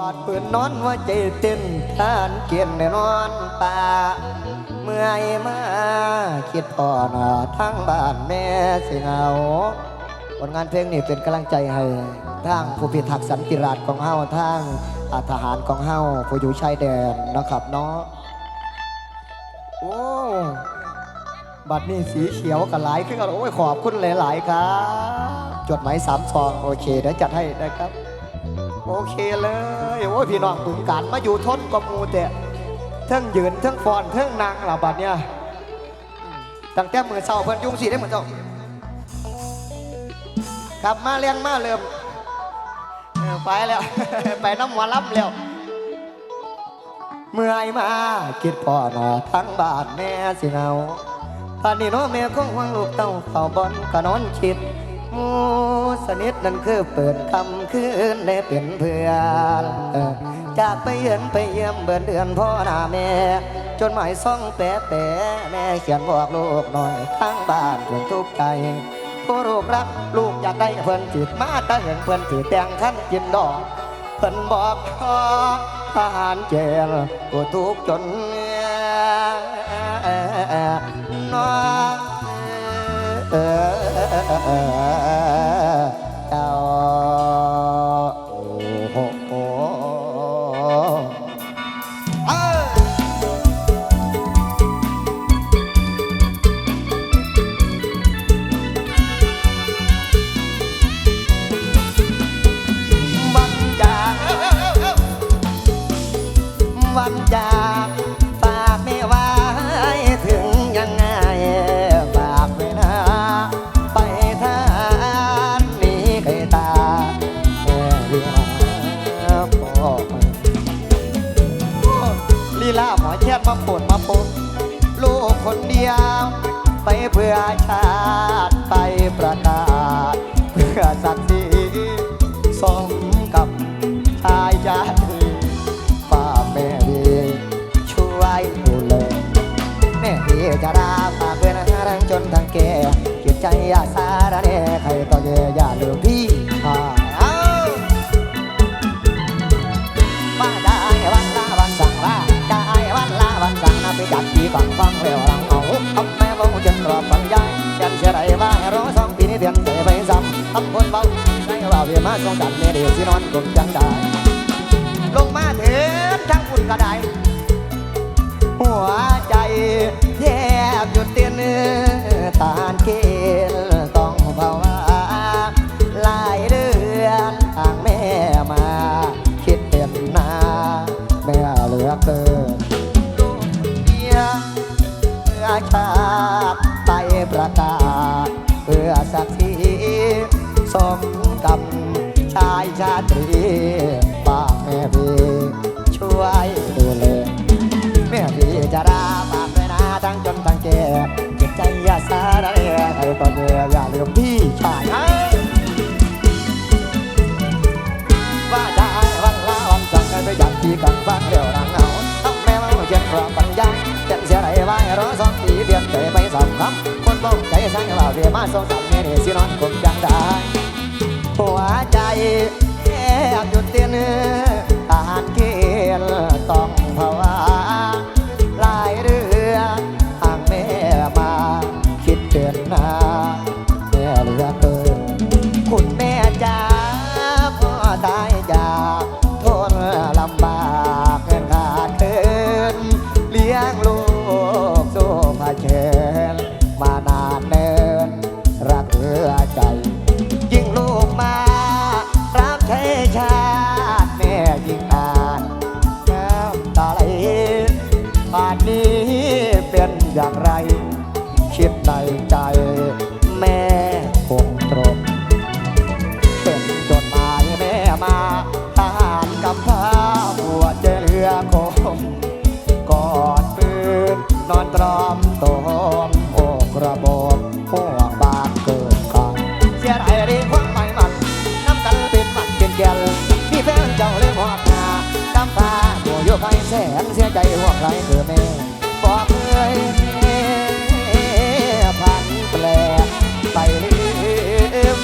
อดปืนนอนว่าใจเต้นท่านเกียนแน่นอนป่า เมื่อยมาคิดพ่อหน้าทั้งบ้านแม่สิเหงาผลงานเพลงนี้เป็นกำลังใจให้ทางผู้พิทักษ์สันติราษฎร์ของเฮาทางอาทหารของเฮาผู้อยู่ชายแดนนะครับเนาะโอ้บัดนี้สีเขียวกับหลายขึ้นกันโอ้ยขอบคุณหลาย ๆ ครับ จดหมายสามซอง โอเคเดี๋ยวจัดให้นะครับ โอเคเลย โอ้ยพี่น้องบึงการมาอยู่ทนกับมูแต่เทั้งยืนเทั้งฟอนเทั้งนางเหล่าบัดเนี่ยตั้งแต่มือเศร้าเพิ่นยุ่งสีได้เหมือนเจ้าครับมาเลี้ยงมาเริ่มไปแล้ว ไปน้ำหวานลับแล้ว เมื่อยมาคิดพ่อหนาทั้งบานแม่สิเหงาป่านนี้น้องแม่คงหวังลูกเต้าเข้าบอนก็นอนคิด หมูสนิทนั่นคือเปิดคำคืนได้เป็นเพื่อนเออจากไปเยือนไปเยี่ยมเบินเดือนพ่อหน้าแม่ จนหมายซ่องแปะแปะแม่เขียนบอกลูกหน่อยทั้งบ้านเพื่อนทุกใจผู้ลูกรักลูกอยากได้เพื่อนจิตมาแตาเห็นเพื่อนจิตแต่งขั้นกินดอกเพิ่อนบอกขอทหารเจลกูทุกจนน้องา คนเดียว ไปเพื่อชาติไปประกาศ เพื่อศักดิ์ศรีสมกับชายชาติป้าแม่ดีช่วยดูแลแม่ดีจะรามากเป็นอาหารจนทางแก่จิตใจอาสา มาสองกันแม่เดียวที่นอนกลมจังได้ลงมาเถิดทั้งคุณก็ได้ ดืออย่าลืมพี่ชายว่าได้วันละวันสั่งกันไปจับที่กันฟังเร็วรังเอาต้งแม่มาเขียนความปัญญาเขียนเสียไรไว้รอสองปีเดือนเคยไปสองคำคนบอกใจสั่งว่าเรียมาสองสามเมตรสินอนคงจังได้หัวใจแอบหยุดเต้นทห อใจ ยิ่งลูกมารับใช้ชาติแม่ยิ่งอ่านน้ำตาไหลป่านนี้เป็นอย่างไร คิดในใจ ใจหัวใไรเธอแม่บอกเลยพันแปลไปลืม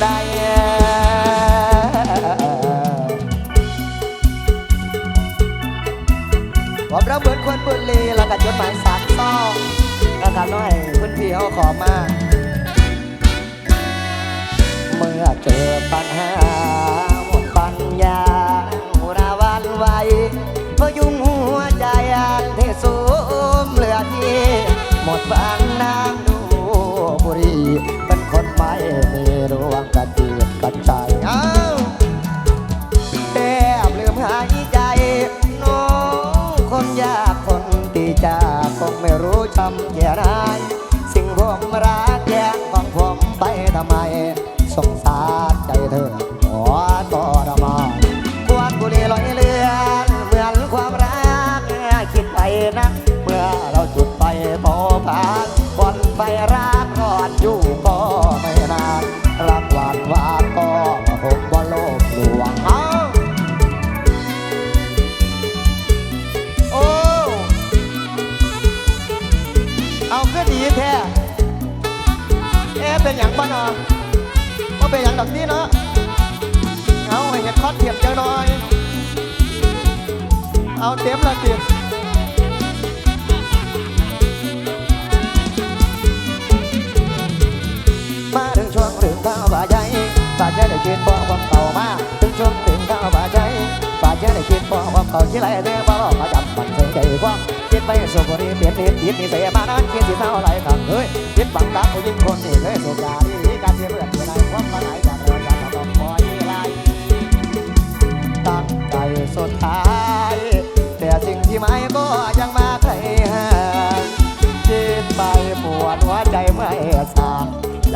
ได้ผมราเบิดคนเบุรีแล้วก็จดหมายสารต้องนะครับน้อยพื้นพี่เขาขอมา เมื่อเจอปัญหา มดบางนางดูบุรี เป็นคนไม่มีรวงกระจิตกระใจเอาแทบลืมหายใจน้องคนยากคนตีจากคงไม่รู้จำแย่ไรสิ่ง ไฟรักรอดอยู่ก็ไม่นานรักหวานหวานก็คงว่าโลกลวงเอาโอ้เอาก็ดีแท้เอ๊ะเป็นอย่างบ้านอะว่าเป็นอย่างดอกนี้เนาะเอาให้เห็นคอนเทียมจังหน่อย เอาเต็มละสิม ได้คิดพอความเก่ามาถึงช่วงถึงข้าบาใจบาใจได้คิดพอความเก่าที่ไรเธอบ่มาจับมันเสียใจกว้างคิดไปสุบุรีเปลี่ยนนิดยิดนิสัยมานั้นคิดที่เท่าไรกันเฮ้ยคิดบังคับผู้หญิงคนนี้เลยสุดยา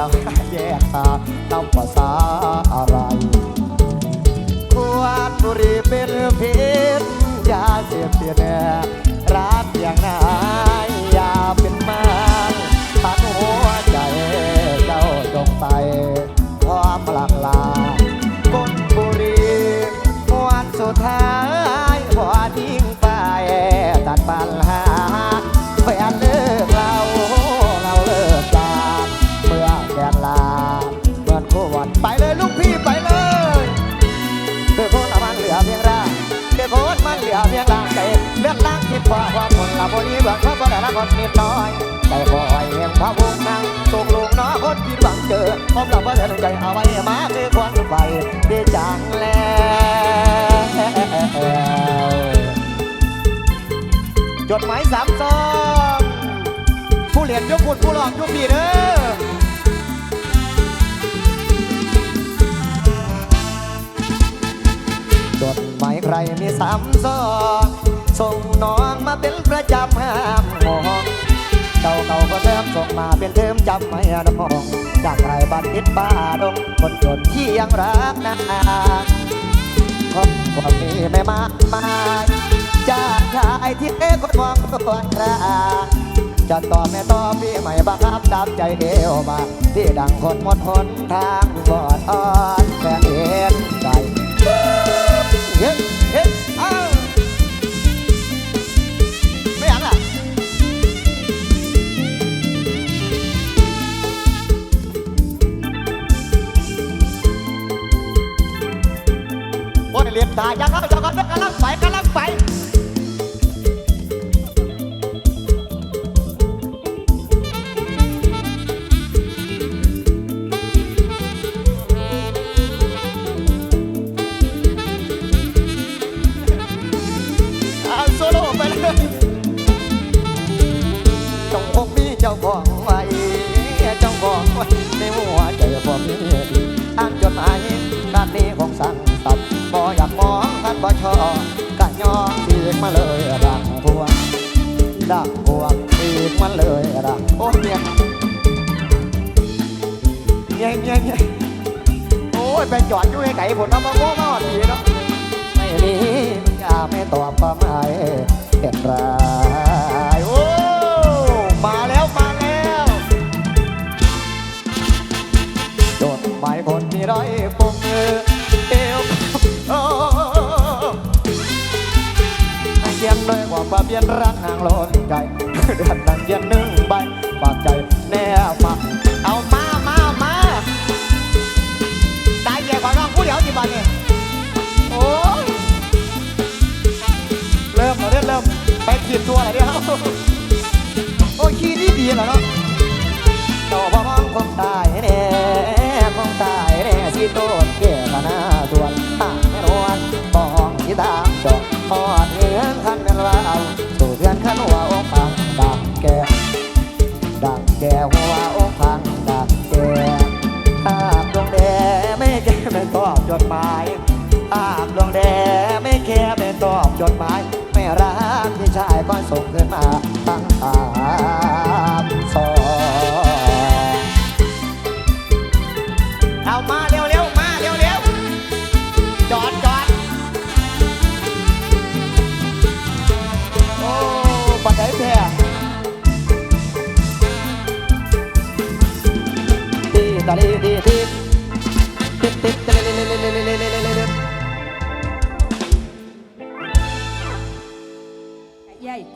างยังแยกทางนำภาษาอะไรควรบุหรีเป็นพิษยาเสพติดแน่รักอย่างนายยาเป็นมารพันหัวใจเจ้าจงไปความหลักลาก้นบุรีมวนสุดท้าย อดล้าคว่าความคนละบนี้เบื้องเขาก็ได้ละคนนิดน้อยใจคอยเองพระวงนั่งตกลุงน้อคนผิดหวังเจอพบเราเพื่อนใจเอาไว้มาคือควันไฟดีจังแล้วจดหมายสามซองผู้เหรียญยกบุญผู้หลอกยกบีเด้อจดหมายใครมีสามซอง ส่งน้องมาเป็นประจำห้ามมองเก่าเก่าก็เริ่มส่งมาเป็นเทอมจำไม่ดมอง จากไรบ้านพิษบ้าดงคนจนที่ยังรักนานครอบครัวมีไม่มากมายจากชายที่เอคนมองตัวราจะต่อไม่ต่อพี่ไม่บังคับตามใจเดียวมา ที่ดังคนหมดหนทางบอดอ่อนแฟนเห็นใจเฮ้ยเฮ้ย เรียนตายยังครับเจ้ากันกำลังไปกำลังไป ทอบกะยอมปีกมาเลยรังพวงดักพวงปีกมาเลยรังโอ้ยเนี่ยเนี่ยเนี่ยเนี่ยโอ้ยไปจอดอยู่ในไก่ผลน้ำมะม่วงมาดีเนาะไม่มีอย่าไม่ตอบความหมายเป็นไรโอ้มาแล้วมาแล้วจดหมายคนมีร้อยปุ่มมืออ ขียนด้วยความเพียนรักนางลนใจเดือนนั้นเย็นหนึ่งใบฝากใจแน่มาเอามามามาตายแก่กว่าน้องผู้เดียวจีบันเนี่ยโอ้ยเริ่มแล้วเนี่ยเริ่มไปขีดตัวอะไรเนี่ยครับขี้ดีดีแล้วเนาะตพอมองคงตายแน่คงตายแน่สิโตนเกลนาส่วนตาไม่รวนบองที่ตามจอกหอ Yeah, well, I-